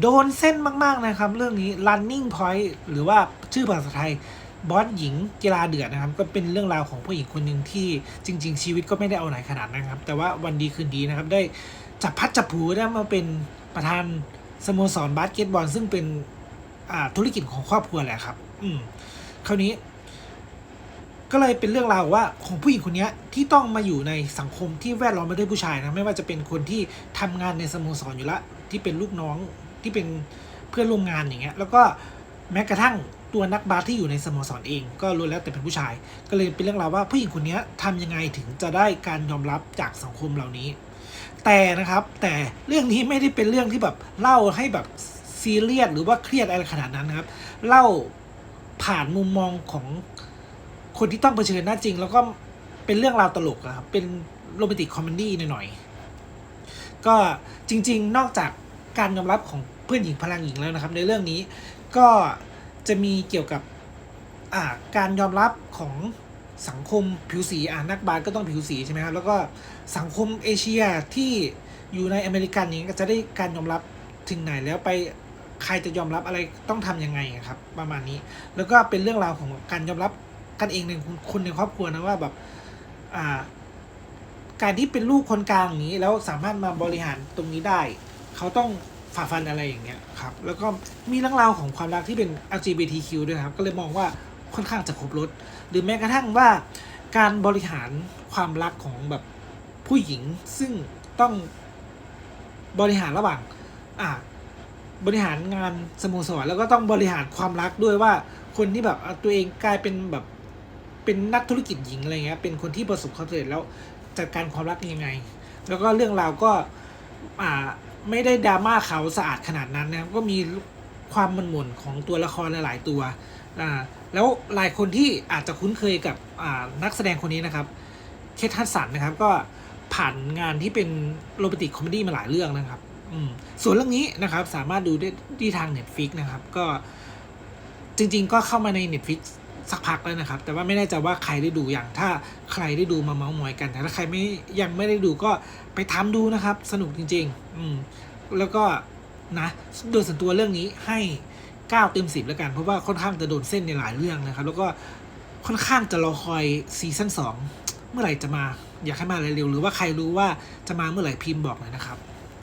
โดนเส้นมากๆนะครับ เรื่องนี้ running point หรือว่าชื่อภาษาไทยบอสหญิงกีฬาเดือดนะครับ ก็เป็นเรื่องราวของผู้หญิงคนหนึ่งที่จริง ๆ ชีวิตก็ไม่ได้เอาไหนขนาดนั้นครับ แต่ว่าวันดีคืนดีนะครับ ได้จับพัดจับผูได้มาเป็นประธานสโมสรบาสเกตบอล ซึ่งเป็นธุรกิจของครอบครัวแหละครับ อืมคราวนี้ ก็เลยเป็นเรื่องราวว่าของผู้หญิงคนนี้ที่ต้องมาอยู่ในสังคมที่แวดล้อมไปด้วยผู้ชายนะไม่ว่าจะเป็นคนที่ทำงานในสโมสรอยู่ละที่เป็นลูกน้อง ที่เป็นเพื่อนร่วมงานอย่างเงี้ยแล้วก็แม้กระทั่งตัวนักบาสที่อยู่ในสโมสรเอง ก็รู้แล้วแต่เป็นผู้ชาย ก็เลยเป็นเรื่องราวว่าผู้หญิงคนเนี้ยทำยังไงถึงจะได้การยอมรับจากสังคมเหล่านี้ แต่นะครับแต่เรื่องนี้ไม่ได้เป็นเรื่องที่แบบเล่าให้แบบซีเรียสหรือว่าเครียดอะไรขนาดนั้นนะครับ เล่าผ่านมุมมองของคนที่ต้องเผชิญหน้าจริง แล้วก็เป็นเรื่องราวตลกอะครับเป็นโรแมนติกคอมเมดี้หน่อยๆก็จริง ๆ นอกจากการยอมรับของ เพื่อนหญิงพลังหญิงแล้วนะครับ ในเรื่องนี้ก็จะมีเกี่ยวกับการยอมรับของสังคมผิวสีอ่านักบาสก็ต้องผิวสีใช่ไหมครับแล้วก็สังคมเอเชียที่อยู่ในอเมริกันนี้ก็จะได้การยอมรับถึงไหนแล้วไปใครจะยอมรับอะไรต้องทำยังไงครับ ประมาณนี้ แล้วก็เป็นเรื่องราวของการยอมรับกันเองในคนในครอบครัวนะว่าแบบอ่าการที่เป็นลูกคนกลางอย่างนี้แล้วสามารถมาบริหารตรงนี้ได้ เขาต้อง ฝ่าฟันอะไรอย่างเงี้ยครับ แล้วก็มีเรื่องราวของความรักที่เป็น LGBTQ ด้วยครับ ก็เลยมองว่าค่อนข้างจะครบรถ หรือแม้กระทั่งว่าการบริหารความรักของแบบผู้หญิงซึ่งต้องบริหารระหว่างอ่าบริหารงานสโมสรแล้วก็ต้องบริหารความรักด้วยว่าคนที่แบบตัวเองกลายเป็นแบบเป็นนักธุรกิจหญิงอะไรเงี้ยเป็นคนที่ประสบความสำเร็จแล้วจัดการความรักยังไง แล้วก็เรื่องราวก็อ่า ไม่ได้ดราม่าเขาสะอาดขนาดนั้นนะครับก็มีความมันหม่นของตัวละครหลาย ๆ ตัวอ่าแล้วหลายคนที่อาจจะคุ้นเคยกับอ่านักแสดงคนนี้นะครับ เคทฮัตสันนะครับก็ผ่านงานที่เป็นโรแมนติกคอมเมดี้มาหลายเรื่องนะครับอืมส่วนเรื่องนี้นะครับสามารถดูได้ที่ทาง Netflix นะครับ ก็จริง ๆ ก็เข้ามาใน Netflix สักพักแล้วนะครับ แต่ว่าไม่แน่ใจว่าใครได้ดูอย่างถ้าใครได้ดูมาเมาส์มอยกัน แต่ถ้าใครไม่ยังไม่ได้ดูก็ไปทำดูนะครับ สนุกจริง ๆ อืมแล้วก็นะโดยส่วนตัวเรื่องนี้ให้9เต็ม10แล้วกัน เพราะว่าค่อนข้างจะโดนเส้นในหลายเรื่องนะครับ แล้วก็ค่อนข้างจะรอคอยซีซั่น2เมื่อไหร่จะมา อยากให้มาเร็วๆหรือว่าใครรู้ว่าจะมาเมื่อไหร่พิมพ์บอกหน่อยนะครับ